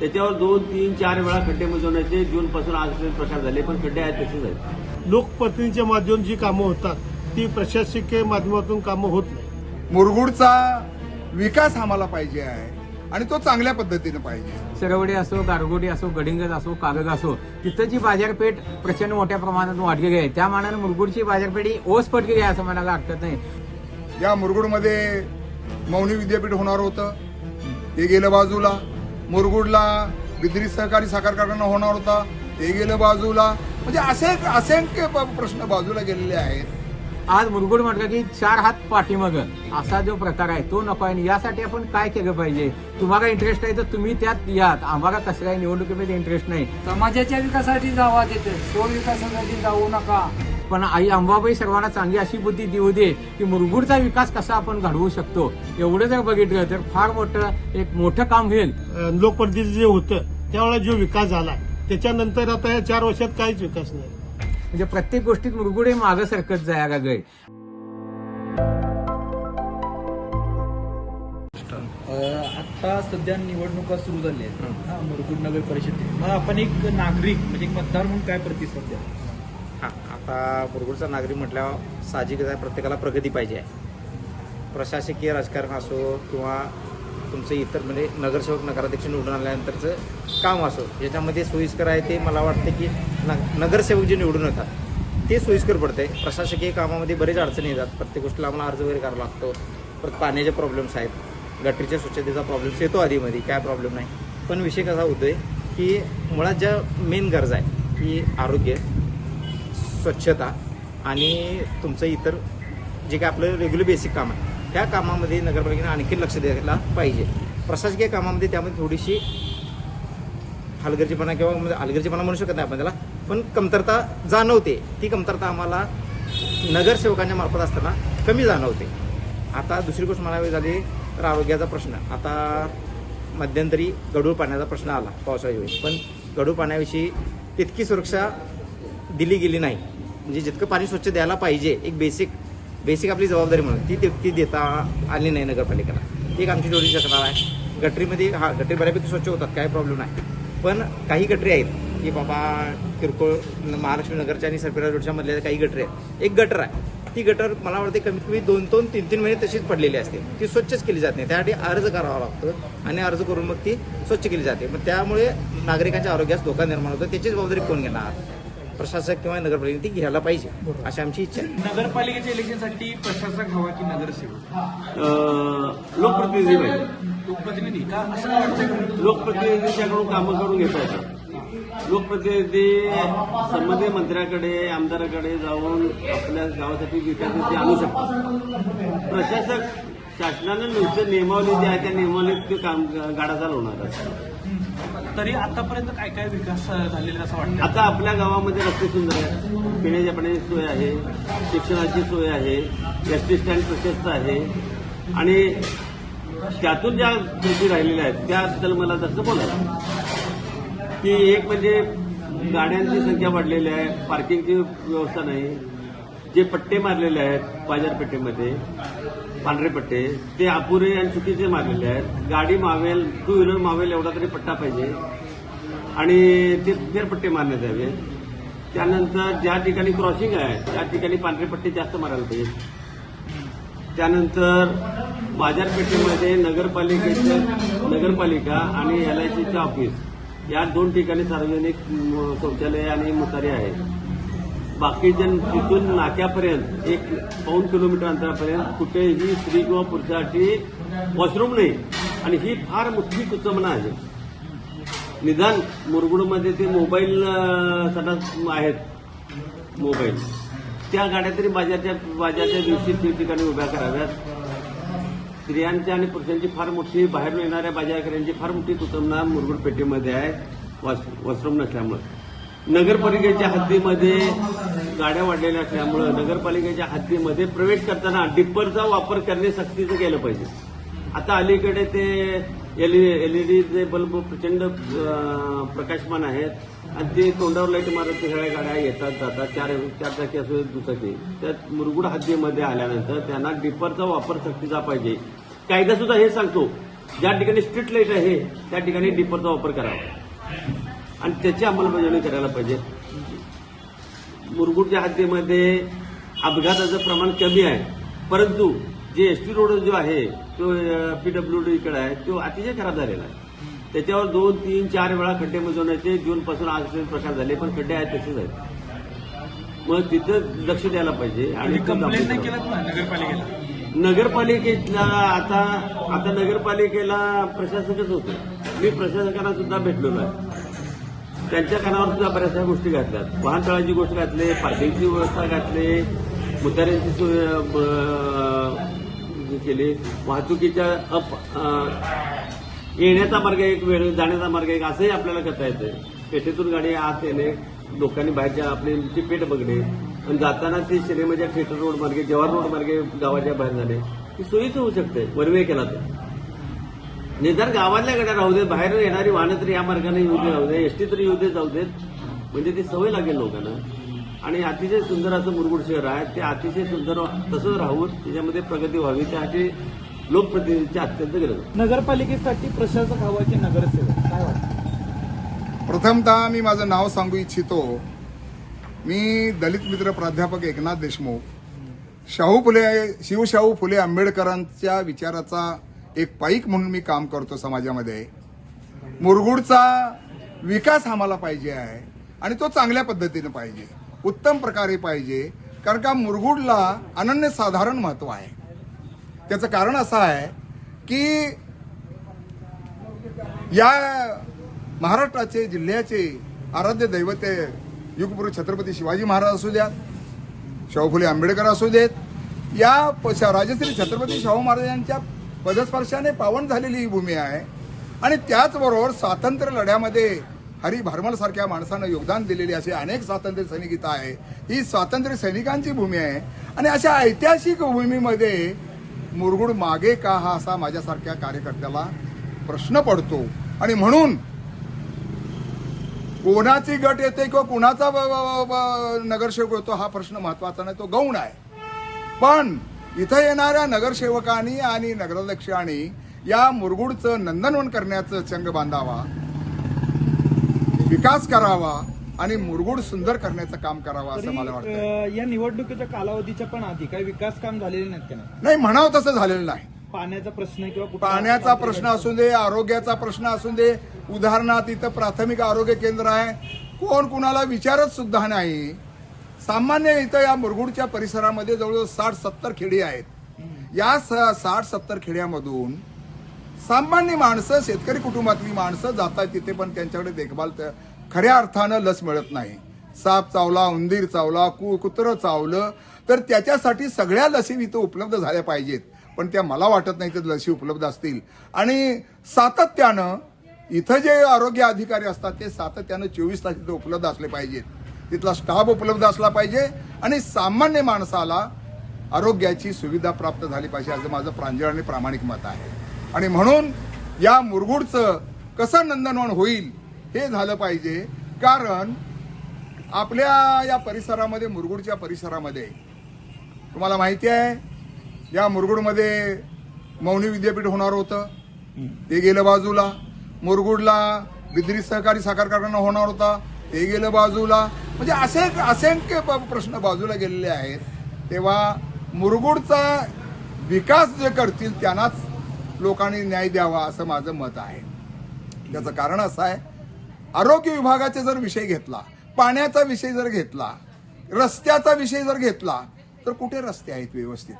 त्याच्यावर दोन तीन चार वेळा खड्डे बुजवण्याचे जून पासून आजपर्यंत प्रकार झाले पण खड्डे आहेत तसेच आहेत. लोकप्रतिनिधीच्या माध्यमातून जी कामं होतात ती प्रशासकीय माध्यमातून कामं होत नाही. मुरगुडचा विकास आम्हाला पाहिजे आहे आणि तो चांगल्या पद्धतीने पाहिजे. सरवडे असो गारगोडी असो गडिंगज असो कागद असो तिथं जी बाजारपेठ प्रचंड मोठ्या प्रमाणात वाढलेली आहे त्या मानाने मुरगुडची बाजारपेठ ही ओस पडलेली आहे असं मला वाटत नाही. या मुरगुडमध्ये मौनी विद्यापीठ होणार होतं ते गेलं बाजूला. मुरगुडला बिद्री सहकारी साखर कारखाना होणार होता. ते गेलं बाजूला. म्हणजे असे असंख्य प्रश्न बाजूला गेलेले आहेत. आज मुरगुड म्हटलं की चार हात पाठीमग. असा जो प्रकार आहे तो नको आहे. आणि यासाठी आपण काय केलं पाहिजे? तुम्हाला इंटरेस्ट आहे तर तुम्ही त्यात यात. आम्हाला कसं काय निवडणुकीमध्ये इंटरेस्ट नाही. समाजाच्या विकासासाठी जावा तिथे. स्वविकासासाठी जाऊ नका. पण आई अंबाबाई सर्वांना चांगली अशी बुद्धी देऊ दे की मुरगुडचा विकास कसा आपण घडवू शकतो एवढं जर बघितलं तर फार मोठं एक मोठं काम होईल. लोकप्रतिनिधी जे होतं त्यावेळेला जो विकास झाला त्याच्यानंतर आता या चार वर्षात काहीच विकास नाही. म्हणजे प्रत्येक गोष्टीत मुरगुड हे मागं सरकत जायला गय आता सध्या निवडणुका सुरू झाल्या आहेत. मुरगुड नगर परिषदेत मग आपण एक नागरिक म्हणजे एक मतदार म्हणून काय प्रतिसाद द्या आता मुरगुडचा नागरिक म्हटल्यावर साहजिकच आहे प्रत्येकाला प्रगती पाहिजे आहे. प्रशासकीय राजकारण असो किंवा तुमचं इतर म्हणजे नगरसेवक नगराध्यक्ष निवडून आल्यानंतरचं काम असो याच्यामध्ये सोयीस्कर आहे ते मला वाटतं की न- नगरसेवक जे निवडून येतात ते सोयीस्कर पडते प्रशासकीय कामामध्ये बरेच अडचणी येतात. प्रत्येक गोष्टीला आम्हाला अर्ज वगैरे करावा लागतो. परत पाण्याचे प्रॉब्लेम्स आहेत. गटरीच्या स्वच्छतेचा प्रॉब्लेम्स येतो आधीमध्ये काय प्रॉब्लेम नाही. पण विषय कसा होतोय की मुळात ज्या मेन गरजा आहे की आरोग्य स्वच्छता आणि तुमचं इतर जे काय आपलं रेग्युलर बेसिक काम आहे त्या कामामध्ये नगरपालिकेने आणखी लक्ष द्यायला पाहिजे. प्रशासकीय कामामध्ये त्यामध्ये थोडीशी हलगर्जीपणा किंवा म्हणजे हलगर्जीपणा म्हणू शकत नाही आपण त्याला पण कमतरता जाणवते. ती कमतरता आम्हाला नगरसेवकांच्या मार्फत असताना कमी जाणवते. आता दुसरी गोष्ट म्हणावी झाली तर आरोग्याचा प्रश्न. आता मध्यंतरी गडूळ पाण्याचा प्रश्न आला पावसाळ्यावेळी पण गडूळ पाण्याविषयी तितकी सुरक्षा दिली गेली नाही. म्हणजे जितकं पाणी स्वच्छ द्यायला पाहिजे एक बेसिक बेसिक आपली जबाबदारी म्हणून ती ती देता आली नाही नगरपालिकेला. ती एक आमची जोडी शकणार आहे. गटरीमध्ये हा गटरी बऱ्यापैकी स्वच्छ होतात काय प्रॉब्लेम नाही. पण काही गटरी आहेत की बाबा किरकोळ महालक्ष्मी नगरच्या आणि सरपेरा रोडच्या मधल्या काही गटरी आहेत. एक गटर आहे. ती गटर मला वाटते कमीत कमी दोन दोन तीन तीन महिने तशीच पडलेली असते. ती स्वच्छच केली जात नाही. त्यासाठी अर्ज करावा लागतो आणि अर्ज करून मग ती स्वच्छ केली जाते. मग त्यामुळे नागरिकांच्या आरोग्यास धोका निर्माण होतो. त्याची जबाबदारी कोण घेणार? प्रशासक किंवा नगरपालिकेने ती घ्यायला पाहिजे अशी आमची इच्छा आहे. नगरपालिकेच्या इलेक्शनसाठी प्रशासक हवा की नगरसेवक? लोकप्रतिनिधी पाहिजे. लोकप्रतिनिधी का असं लोकप्रतिनिधीच्याकडून कामं करून घेता येतात. लोकप्रतिनिधी संबंधित मंत्र्याकडे आमदाराकडे जाऊन आपल्या गावासाठी विकास निधी आणू शकतात. प्रशासक शासनानं नुसतं नियमावली जी आहे त्या नियमावलीत ते काम गाडा चालवणार असतात तरी आतापर्यंत काय काय विकास झालेला असं वाटतं आता आपल्या गावामध्ये रस्ते सुंदर आहे पिण्याच्या पाण्याची सोय आहे शिक्षणाची सोय आहे एस टी स्टँड प्रशस्त आहे. आणि त्यातून ज्या गोष्टी राहिलेल्या आहेत त्याबद्दल मला तसं बोलायचं की एक म्हणजे गाड्यांची संख्या वाढलेली आहे पार्किंगची व्यवस्था नाही. जे पट्टे मारलेले आहेत बाजारपेठेमध्ये पांढरे पट्टे ते अपुरे आणि चुकीचे मारलेले आहेत. गाडी मावेल टू व्हीलर मावेल एवढा तरी पट्टा पाहिजे. आणि ते फेरपट्टे मारण्यात यावे. त्यानंतर ज्या ठिकाणी क्रॉसिंग आहे त्या ठिकाणी पांढरे पट्टे जास्त मारायला पाहिजे. त्यानंतर बाजारपेठेमध्ये नगरपालिकेचं नगरपालिका आणि एल आय सीचं ऑफिस या दोन ठिकाणी सार्वजनिक शौचालय आणि मुतारे आहेत. बाकीच्या तिथून नाक्यापर्यंत एक पाऊन किलोमीटर अंतरापर्यंत कुठेही स्त्री किंवा पुरुषासाठी वॉशरूम नाही. आणि ही फार मोठी कुचमना आहे निदान मुरगुडमध्ये ते मोबाईल अं, आहेत. मोबाईल. त्या गाड्या तरी बाजारच्या बाजारच्या दिवशी त्या ठिकाणी उभ्या कराव्यात. स्त्रियांच्या आणि पुरुषांची फार मोठी बाहेरून येणाऱ्या बाजारकऱ्यांची फार मोठी कुचमना मुरगुड पेठेमध्ये आहे वॉशरूम नसल्यामुळे. नगरपालिकेच्या हद्दीमध्ये गाड्या वाढलेल्या असल्यामुळं नगरपालिकेच्या हद्दीमध्ये प्रवेश करताना डिप्परचा वापर करणे सक्तीचं केलं पाहिजे. आता अलीकडे ते एलईडीचे बल्ब प्रचंड प्रकाशमान आहेत. आणि ते तोंडावर लाइट मारत सगळ्या गाड्या येतात जातात. चार चार चाकी असू दुचाकी. त्यात मुरगुड हद्दीमध्ये आल्यानंतर त्यांना डिप्परचा वापर सक्तीचा पाहिजे. कायदा सुद्धा हे सांगतो ज्या ठिकाणी स्ट्रीट लाइट आहे त्या ठिकाणी डिपरचा वापर करावा. आणि त्याची अंमलबजावणी करायला पाहिजे. मुरगुडच्या हद्दीमध्ये अपघाताचं प्रमाण कमी आहे. परंतु जे एस टी रोड जो आहे तो पीडब्ल्यू डीकडे आहे तो अतिशय खराब झालेला आहे. त्याच्यावर दोन तीन चार वेळा खड्डे बुजवण्याचे जूनपासून आजपर्यंत प्रकार झाले पण खड्डे आहेत तसेच आहेत. मग तिथं लक्ष द्यायला पाहिजे आणि तो कंप्लेंट नाही दाखवून केलं ना नगरपालिकेला? नगरपालिकेला आता आता नगरपालिकेला प्रशासकच होते. मी प्रशासकांना सुद्धा भेटलेलो आहे. त्यांच्या कानावर सुद्धा बऱ्याचशा गोष्टी घातल्यात. वाहनतळाची गोष्ट घातली पार्किंगची व्यवस्था घातली मुताऱ्यांची सोय केली. वाहतुकीच्या अप येण्याचा मार्ग एक वेळ जाण्याचा मार्ग एक असंही आपल्याला करता येतं. पेठेतून गाडी आत येणे लोकांनी बाहेरच्या आपली पेठ बघणे आणि जाताना ते सिनेमाच्या थिएटर रोड मार्गे जवाहर रोड मार्गे गावाच्या बाहेर जाणे ही सोयीच होऊ शकते. वनवे केला तर. निदान गावातल्या गाड्या राहू देत बाहेर येणारी वाहनं तरी या मार्गाने येऊ दे राहू दे एसटी तरी येऊ दे जाऊ देत. म्हणजे ती सवय लागेल लोकांना. आणि अतिशय सुंदर असं मुरगुड शहर आहे. ते अतिशय सुंदर तसंच राहून त्याच्यामध्ये प्रगती व्हावी. त्यासाठी लोकप्रतिनिधीची अत्यंत गरज आहे. नगरपालिकेसाठी प्रशासक हवा की नगरसेवक? काय वाटतं? प्रथमतः मी माझं नाव सांगू इच्छितो. मी दलित मित्र प्राध्यापक एकनाथ देशमुख. शाहू फुले शिवशाहू फुले आंबेडकरांच्या विचाराचा एक पाईक म्हणून मी काम करतो समाजामध्ये. मुरगुडचा विकास आम्हाला पाहिजे आहे आणि तो चांगल्या पद्धतीने पाहिजे. उत्तम प्रकारे पाहिजे. कारण का मुरगुडला अनन्यसाधारण महत्त्व आहे. त्याचं कारण असं आहे की या महाराष्ट्राचे जिल्ह्याचे आराध्य दैवते युगपुरुष छत्रपती शिवाजी महाराज असू द्यात शाहू फुले आंबेडकर असू देत या प- श- राजश्री छत्रपती शाहू महाराजांच्या पदस्पर्शाने पावन झालेली ही भूमी आहे. आणि त्याचबरोबर स्वातंत्र्य लढ्यामध्ये हरी भारमल सारख्या माणसानं योगदान दिलेली असे अनेक स्वातंत्र्य सैनिक इथं आहे. ही स्वातंत्र्य सैनिकांची भूमी आहे. आणि अशा ऐतिहासिक भूमीमध्ये मुरगुड मागे का हा असा माझ्यासारख्या कार्यकर्त्याला प्रश्न पडतो. आणि म्हणून कोणाची गट येते किंवा कुणाचा नगरसेवक होतो हा प्रश्न महत्त्वाचा नाही तो गौण आहे. पण इथं येणाऱ्या नगरसेवकांनी आणि नगराध्यक्षांनी या मुरगुडचं नंदनवन करण्याचं चंग बांधावा विकास करावा आणि मुरगुड सुंदर करण्याचं काम करावं असं मला वाटतं अं, या निवडणुकीच्या कालावधीच्या पण आधी काही विकास काम झालेले नाहीत का नाही? नाही म्हणावं तसं झालेलं नाही. पाण्याचा प्रश्न किंवा कुठला- पाण्याचा प्रश्न असू दे आरोग्याचा प्रश्न असू दे उदाहरणार्थ इथं प्राथमिक आरोग्य केंद्र आहे. कोण कुणाला विचारत सुद्धा नाही. सामान्य इथं या मुरगुडच्या परिसरामध्ये जवळजवळ साठ सत्तर खेडी आहेत. या स- साठ सत्तर खेड्यामधून सामान्य माणसं शेतकरी कुटुंबातली माणसं जातात तिथे पण त्यांच्याकडे देखभाल खऱ्या अर्थानं लस मिळत नाही. साप चावला उंदीर चावला कु कुत्रं चावलं तर त्याच्यासाठी सगळ्या लसी इथं उपलब्ध झाल्या पाहिजेत. पण त्या मला वाटत नाही तर लसी उपलब्ध असतील. आणि सातत्यानं इथं जे आरोग्य अधिकारी असतात ते सातत्यानं चोवीस तास इथं उपलब्ध असले पाहिजेत. तिथला स्टाफ उपलब्ध असला पाहिजे आणि सामान्य माणसाला आरोग्याची सुविधा प्राप्त झाली पाहिजे असं माझं प्रांजळ आणि प्रामाणिक मत आहे. आणि म्हणून या मुरगुडचं कसं नंदनवन होईल हे झालं पाहिजे कारण आपल्या या परिसरामध्ये मुरगुडच्या परिसरामध्ये तुम्हाला माहिती आहे या मुरगुडमध्ये मौनी विद्यापीठ होणार होतं. ते गेलं बाजूला. मुरगुडला बिद्री सहकारी साखर कारखाना होणार होता. ते गेलं बाजूला. म्हणजे असे असंख्य प्रश्न बाजूला गेलेले आहेत. तेव्हा मुरगुडचा विकास जे करतील त्यांनाच लोकांनी न्याय द्यावा असं माझं मत आहे. त्याचं कारण असं आहे आरोग्य विभागाचा जर विषय घेतला पाण्याचा विषय जर घेतला रस्त्याचा विषय जर घेतला तर कुठे रस्ते आहेत व्यवस्थित?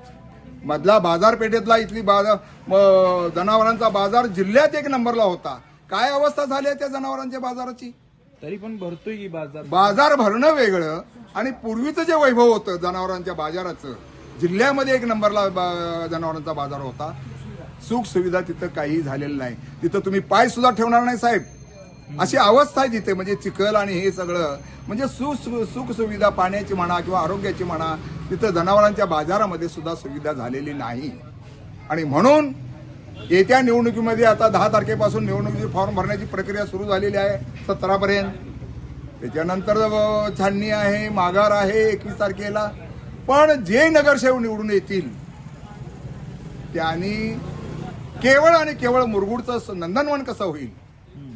मधला बाजारपेठेतला इथली बाजार म- जनावरांचा बाजार जिल्ह्यात एक नंबरला होता. काय अवस्था झाली आहे त्या जनावरांच्या बाजाराची? तरी पण भरतोय की बाजार. बाजार भरणं वेगळं आणि पूर्वीचं जे वैभव होतं जनावरांच्या बाजाराचं जिल्ह्यामध्ये एक नंबरला बा- जनावरांचा बाजार होता. सुख सुविधा तिथं काही झालेलं नाही. तिथं तुम्ही पाय सुद्धा ठेवणार नाही साहेब. अशी अवस्था आहे तिथे म्हणजे चिखल आणि हे सगळं. म्हणजे सुख सुख सुविधा पाण्याची म्हणा किंवा आरोग्याची म्हणा तिथं जनावरांच्या बाजारामध्ये सुद्धा सुविधा झालेली नाही. आणि म्हणून येत्या निवडणुकीमध्ये आता दहा तारखेपासून निवडणुकीचे फॉर्म भरण्याची प्रक्रिया सुरू झालेली आहे सतरापर्यंत. त्याच्यानंतर छाननी आहे माघार आहे एकवीस तारखेला. पण जे नगरसेवक निवडून येतील त्यांनी केवळ आणि केवळ मुरगुडचं नंदनवन कसं होईल?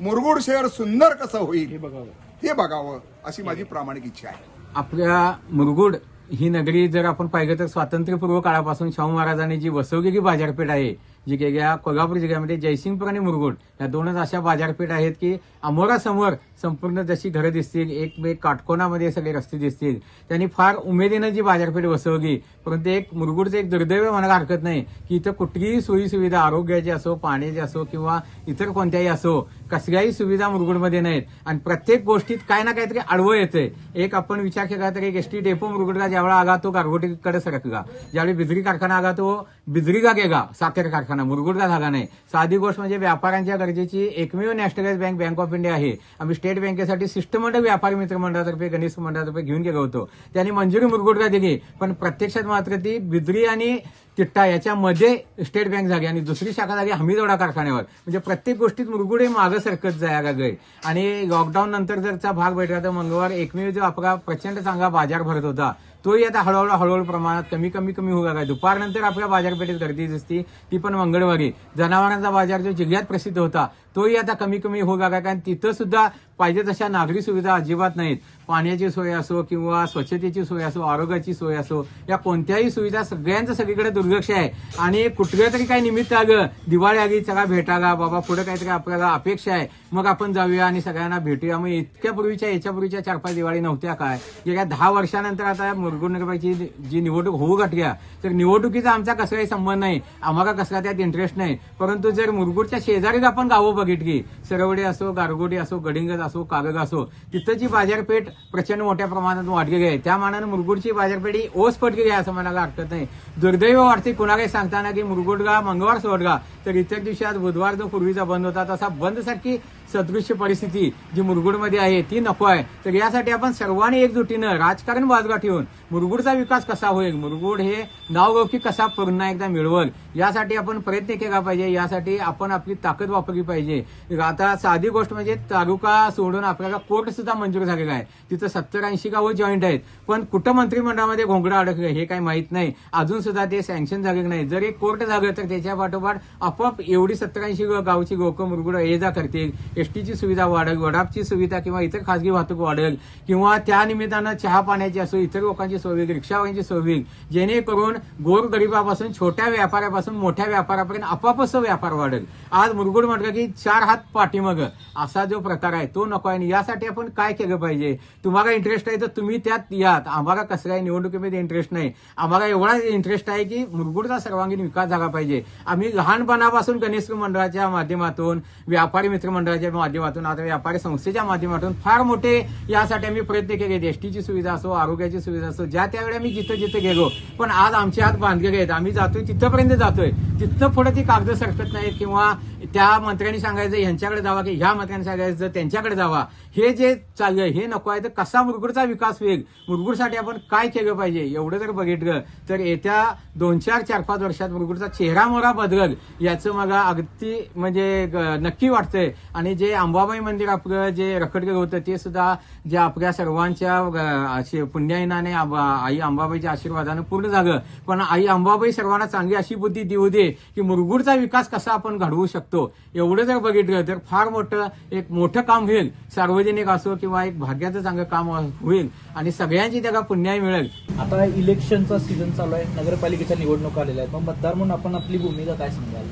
मुरगुड शहर सुंदर कसं होईल? हे बघावं. हे बघावं अशी माझी प्रामाणिक इच्छा आहे. आपल्या मुरगुड ही नगरी जर आपण पाहिलं तर स्वातंत्र्यपूर्व काळापासून शाहू महाराजांनी जी वसवलेली बाजारपेठ आहे जी गेल्या कोल्हापूर जिल्ह्यामध्ये जयसिंगपूर आणि मुरगुड या दोनच अशा बाजारपेठ आहेत की अमोरासमोर संपूर्ण जशी घरं दिसतील एक काटकोणामध्ये काटकोनामध्ये सगळे रस्ते दिसतील. त्यांनी फार उमेदीनं जी बाजारपेठ वसवली परंतु एक मुरगुडचं एक दुर्दैव म्हणायला हरकत नाही की इथं कुठलीही सोयीसुविधा आरोग्याची असो पाण्याची असो किंवा इतर कोणत्याही असो कसल्याही सुविधा मुरगुडमध्ये नाहीत. आणि प्रत्येक गोष्टीत काय ना काहीतरी आडवं येतंय. एक आपण विचार केला तर एक एसटी डेपो मुरगुडला ज्यावेळा आगा तो गारगोटीकडे सरकला ज्यावेळी बिजरी कारखाना आगा तो बिजरीगा गेला साखर कारखाना. मुरगुडला झाला नाही. साधी गोष्ट म्हणजे व्यापाऱ्यांच्या गरजेची एकमेव nationalise bank bank of India आहे. आम्ही स्टेट बँकेसाठी शिष्टमंडळ व्यापारी मित्र मंडळातर्फे गणेश मंडळातर्फे घेऊन गेलो होतो. त्यांनी मंजुरी मुरगुडला दिली. पण प्रत्यक्षात मात्र ती बिजरी आणि तिट्टा याच्यामध्ये स्टेट बँक झाली आणि दुसरी शाखा झाली हमीदोडा कारखान्यावर. म्हणजे प्रत्येक गोष्टीत मुरगुडे मागं सरकत जायला गय आणि लॉकडाऊन नंतर जरचा भाग भेटला तर मंगळवार एकमेव जो आपला प्रचंड चांगला बाजार भरत होता तोही आता हळूहळू हळूहळू प्रमाणात कमी कमी कमी होऊ लागला. दुपारनंतर आपल्या बाजारपेठेत गर्दी दिसती ती पण मंगळवारी. जनावरांचा बाजार जो जिल्ह्यात प्रसिद्ध होता तोही आता कमी कमी होऊ लागला कारण तिथं सुद्धा पाहिजे तशा नागरी सुविधा अजिबात नाहीत. पाण्याची सोय असो किंवा स्वच्छतेची सोय असो आरोग्याची सोय असो या कोणत्याही सुविधा सगळ्यांचं सगळीकडे दुर्लक्ष आहे. आणि कुठल्या तरी काही निमित्त आलं दिवाळी आली सगळा भेटायला बाबा पुढे काहीतरी आपल्याला अपेक्षा आहे मग आपण जाऊया आणि सगळ्यांना भेटूया. मग इतक्या पूर्वीच्या याच्यापूर्वीच्या चार पाच दिवाळी नव्हत्या काय? गेल्या दहा वर्षानंतर आता मुरगुडनगरची जी निवडणूक होऊ घटल्या तर निवडणुकीचा आमचा कसलाही संबंध नाही. आम्हाला कसला त्यात इंटरेस्ट नाही. परंतु जर मुरगुडच्या शेजारीच आपण गावं बघितली सरवडे असो गारगोडी असो गडिंगज असो कागद असो तिथं जी बाजारपेठ प्रचंड मोठ्या प्रमाणात वाढलेली आहे. त्या मानानं मुरगुडची बाजारपेठ ही ओस पडलेली आहे असं म्हणायला हरकत नाही. दुर्दैव वाटते कुणालाही सांगताना की मुरगुडगा मंगळवार सोडगा. तर इतर दिवशी आज बुधवार जो पूर्वीचा बंद होता तसा बंदसारखी सदृश्य परिस्थिती जी मुरगुडमध्ये आहे ती नको आहे. तर यासाठी आपण सर्वांनी एकजुटीनं राजकारण बाजूला ठेवून मुरगुडचा विकास कसा होईल मुरगुड हे नावगौकी कसा पुन्हा एकदा मिळवल यासाठी आपण प्रयत्न केला पाहिजे यासाठी आपण आपली ताकद वापरली पाहिजे. आता साधी गोष्ट म्हणजे तालुका सोडून आपल्याला कोर्ट सुद्धा मंजूर झालेला आहे. तिथं सत्तर ऐंशी गावं जॉईंट आहेत. पण कुठं मंत्रिमंडळामध्ये घोंगडा अडकलं हे काही माहीत नाही. अजून सुद्धा ते सँक्शन झालेलं नाही. जर एक कोर्ट झालं तर त्याच्या पाठोपाठ आपोआप एवढी सत्तर ऐंशी गावची लोकं मुरगुड ये जा करतील. एसटीची सुविधा वाढेल वडापची सुविधा किंवा इतर खासगी वाहतूक वाढेल किंवा त्या निमित्तानं चहा पाण्याची असो इतर लोकांची सोय होईल रिक्षावाल्यांची सोय होईल जेणेकरून गोरगरिबापासून छोट्या व्यापाऱ्यापासून मोठ्या व्यापाऱ्यापर्यंत आपापस व्यापार वाढेल. आज मुरगुड म्हटलं की चार हात पाठीमग. असा जो प्रकार आहे तो नको आहे. आणि यासाठी आपण काय केलं पाहिजे? तुम्हाला इंटरेस्ट आहे तर तुम्ही त्यात यात. आम्हाला कसं काय निवडणुकीमध्ये इंटरेस्ट नाही. आम्हाला एवढा इंटरेस्ट आहे की मुरगुडचा सर्वांगीण विकास झाला पाहिजे. आम्ही लहानपणापासून गणेश मंडळाच्या माध्यमातून व्यापारी मित्र मंडळाच्या माध्यमातून आता व्यापारी संस्थेच्या माध्यमातून फार मोठे यासाठी आम्ही प्रयत्न केले. एसटीची सुविधा असो आरोग्याची सुविधा असो ज्या त्यावेळी आम्ही जिथं जिथं गेलो. पण आज आमचे हात बांधलेले आहेत. आम्ही जातोय तिथंपर्यंत जातोय. तिथं पुढे ती कागद सरकत नाहीत किंवा त्या मंत्र्यांनी सांगायचं यांच्याकडे जावा की ह्या मंत्र्यांनी सांगायचं त्यांच्याकडे जावा. हे जे चाललंय हे नको आहे तर कसा मुरगुडचा विकास होईल? मुरगुडसाठी आपण काय केलं पाहिजे? एवढं जर बघितलं तर येत्या दोन चार चार पाच वर्षात मुरगुडचा चेहरा मोरा बदलल याचं मला अगदी म्हणजे ग- नक्की वाटतंय. आणि जे अंबाबाई मंदिर आपलं जे रखडलं होतं ते सुद्धा जे आपल्या सर्वांच्या ग- पुण्याईनाने आई अंबाबाईच्या आशीर्वादानं पूर्ण झालं. पण आई अंबाबाई सर्वांना चांगली अशी बुद्धी देऊ दे की मुरगुडचा विकास कसा आपण घडवू शकतो. एवढं जर बघितलं तर फार मोठं एक मोठं काम होईल. सार्वजनिक असो किंवा एक भाग्याचं चांगलं काम होईल आणि सगळ्यांची त्याला पुण्याई मिळेल. आता इलेक्शनचा सीझन चालू आहे. नगरपालिकेच्या निवडणुका आलेल्या आहेत. मग मतदार म्हणून आपण आपली भूमिका काय सांगाल?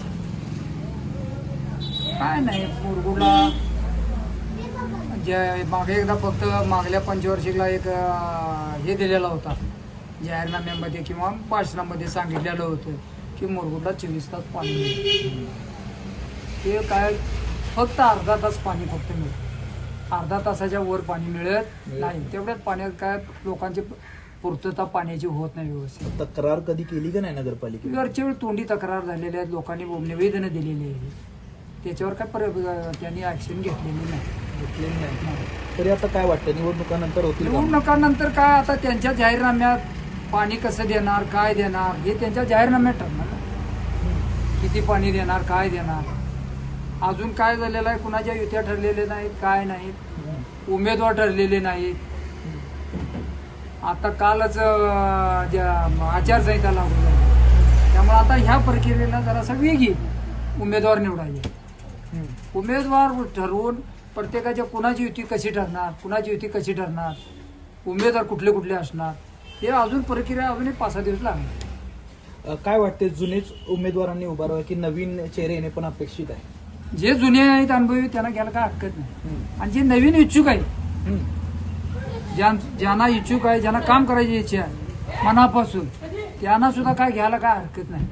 काय नाही मुरगुडला जे मागे एकदा फक्त मागल्या पंचवर्षीला एक हे दिलेला होता. जाहीरनाम्यामध्ये किंवा भाषणामध्ये सांगितलेलं होतं की मुरगुडला चोवीस तास पाणी ते काय फक्त अर्धा तास पाणी फक्त मिळेल. अर्धा तासाच्या वर पाणी मिळत नाही तेवढ्याच पाण्यात काय लोकांची पूर्तता पाण्याची होत नाही व्यवस्थित. तक्रार कधी केली का नाही नगरपालिकेने? वरच्या वेळी तोंडी तक्रार झालेल्या आहेत लोकांनी निवेदनं दिलेली आहेत. त्याच्यावर काय पर त्यांनी ऍक्शन घेतलेली नाही. घेतलेली नाही. तरी आता काय वाटतं निवडणुकानंतर होतील का? निवडणुकानंतर काय आता त्यांच्या जाहीरनाम्यात पाणी कसं देणार काय देणार हे त्यांच्या जाहीरनाम्यात ठरणार. किती पाणी देणार काय देणार? अजून काय झालेलं आहे? कुणाच्या युत्या ठरलेल्या नाहीत? काय नाहीत? उमेदवार ठरलेले नाहीत. आता कालच आचारसंहिता लागू झाली. त्यामुळे आता ह्या प्रक्रियेला जरासा वेग येईल. उमेदवार निवडायचे उमेदवार ठरवून प्रत्येकाच्या कुणाची युती कशी ठरणार? कुणाची युती कशी ठरणार? उमेदवार कुठले कुठले असणार? हे अजून प्रक्रिया अजून एक पाच सहा दिवस लागणार काय वाटते जुनेच उमेदवारांनी उभारावं की नवीन चेहरे येणे पण अपेक्षित आहे? जे जुने आहेत अनुभवी त्यांना घ्यायला काय हरकत नाही. आणि जे नवीन इच्छुक आहे ज्यां- ज्यांना इच्छुक आहे ज्यांना काम करायची इच्छा आहे मनापासून त्यांना सुद्धा काय घ्यायला काय हरकत नाही.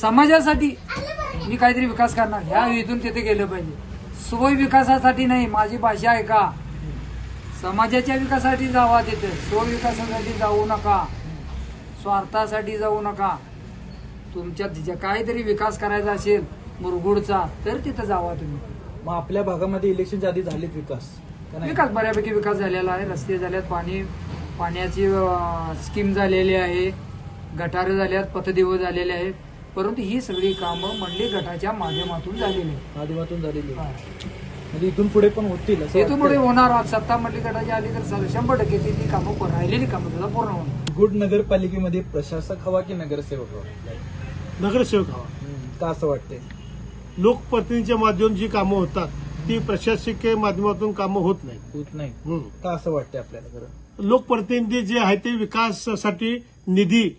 समाजासाठी मी काहीतरी विकास करणार. ह्या इथून तिथे गेलं पाहिजे. स्वय विकासासाठी नाही माझी भाषा आहे का? समाजाच्या विकासासाठी जावा तिथे. स्वविकासासाठी जाऊ नका. स्वार्थासाठी जाऊ नका. तुमच्या जे काहीतरी विकास करायचा असेल मुरगुडचा तर तिथं जावा तुम्ही. मग आपल्या भागामध्ये इलेक्शनच्या आधी झालेत विकास. का नाही? विकास बऱ्यापैकी विकास झालेला आहे. रस्ते झालेत पाणी पाण्याची अं, स्कीम झालेली आहे. गटारे झाल्यात पथदिव झालेले आहेत. परंतु ही सगळी कामं मंडली गटाच्या माध्यमातून झालेली आहेत. माध्यमातून झालेली. म्हणजे इथून पुढे पण होतील असं इथून पुढे. होणार आज सत्ता मंडळी गटाची आली तर स- शंभर टक्के ती ती कामं राहिलेली कामं सुद्धा पूर्ण होणार. गुड नगरपालिकेमध्ये प्रशासक हवा की नगरसेवक हवा? नगरसेवक हवा. का असं वाटतंय. लोकप्रतिनिधीच्या माध्यमातून जी कामं होतात ती प्रशासकीय माध्यमातून कामं होत नाही होत नाही हम्म. का असं वाटतंय आपल्याला खरं. लोकप्रतिनिधी जे आहे ते विकासासाठी निधी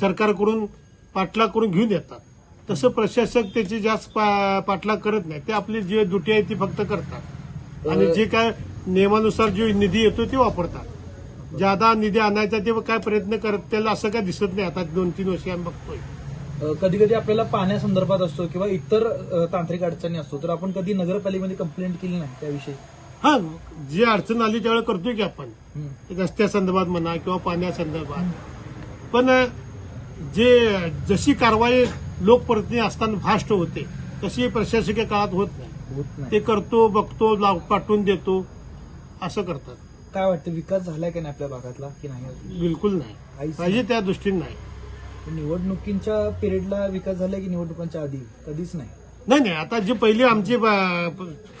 सरकारकडून पाठलाग करून घेऊन येतात. तसं प्रशासक त्याची जास्त पा- पाठलाग करत नाही. ते आपली जे दुटी आहे ती फक्त करतात. आणि जे काय नियमानुसार जो निधी येतो ते वापरतात. ज्यादा निधी आणायचा ते काय प्रयत्न करत त्याला असं काय दिसत नाही. आता दोन तीन वर्षी आम्ही बघतोय. कधी कधी आपल्याला पाण्यासंदर्भात असतो किंवा इतर तांत्रिक अडचणी असतो. तर आपण कधी नगरपालिकेमध्ये कंप्लेंट केली नाही त्याविषयी? हा जी अडचण आली त्यावेळेला करतोय की आपण. हम्म. रस्त्यासंदर्भात म्हणा किंवा पाण्यासंदर्भात पण जे जशी कारवाई लोकप्रतिनिधी असताना फास्ट होते तशी प्रशासकीय काळात होत नाही. ते करतो बघतो पाठवून देतो असं करतात. काय वाटतं विकास झालाय का नाही आपल्या भागातला की नाही? बिलकुल नाही. पाहिजे त्या दृष्टीने नाही. निवडणुकींच्या पिरियडला विकास झालाय की निवडणुकांच्या आधी? कधीच नाही. नाही नाही आता जे पहिले आमचे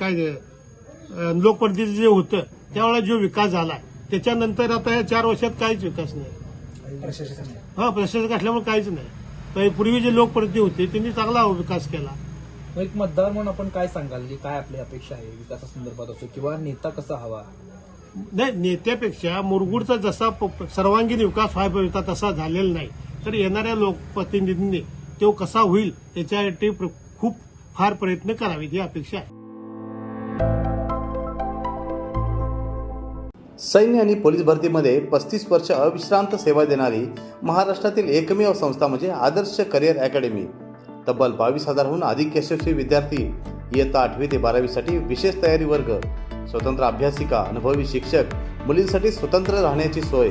काय लोकप्रतिनिधी जे होतं त्यावेळेला जो विकास झाला त्याच्यानंतर आता या चार वर्षात काहीच विकास नाही. हा प्रशासक असल्यामुळे काहीच नाही. पूर्वी जे लोकप्रतिनिधी होते त्यांनी चांगला विकास केला. एक मतदार म्हणून आपण काय सांगाल? की काय आपली अपेक्षा आहे विकासासंदर्भात असो किंवा नेता कसा हवा? नाही नेत्यापेक्षा मुरगुडचा जसा सर्वांगीण विकास व्हायला तसा झालेला नाही. तर येणाऱ्या लोकप्रतिनिधींनी तो कसा होईल याच्यासाठी खूप फार प्रयत्न करावेत ही अपेक्षा आहे. सैन्य आणि पोलीस भरतीमध्ये पस्तीस वर्ष अविश्रांत सेवा देणारी महाराष्ट्रातील एकमेव संस्था म्हणजे आदर्श करिअर अकॅडमी. तब्बल बावीस हजारहून अधिक यशस्वी विद्यार्थी इयत्ता आठवी ते बारावीसाठी विशेष तयारी वर्ग स्वतंत्र अभ्यासिका अनुभवी शिक्षक मुलींसाठी स्वतंत्र राहण्याची सोय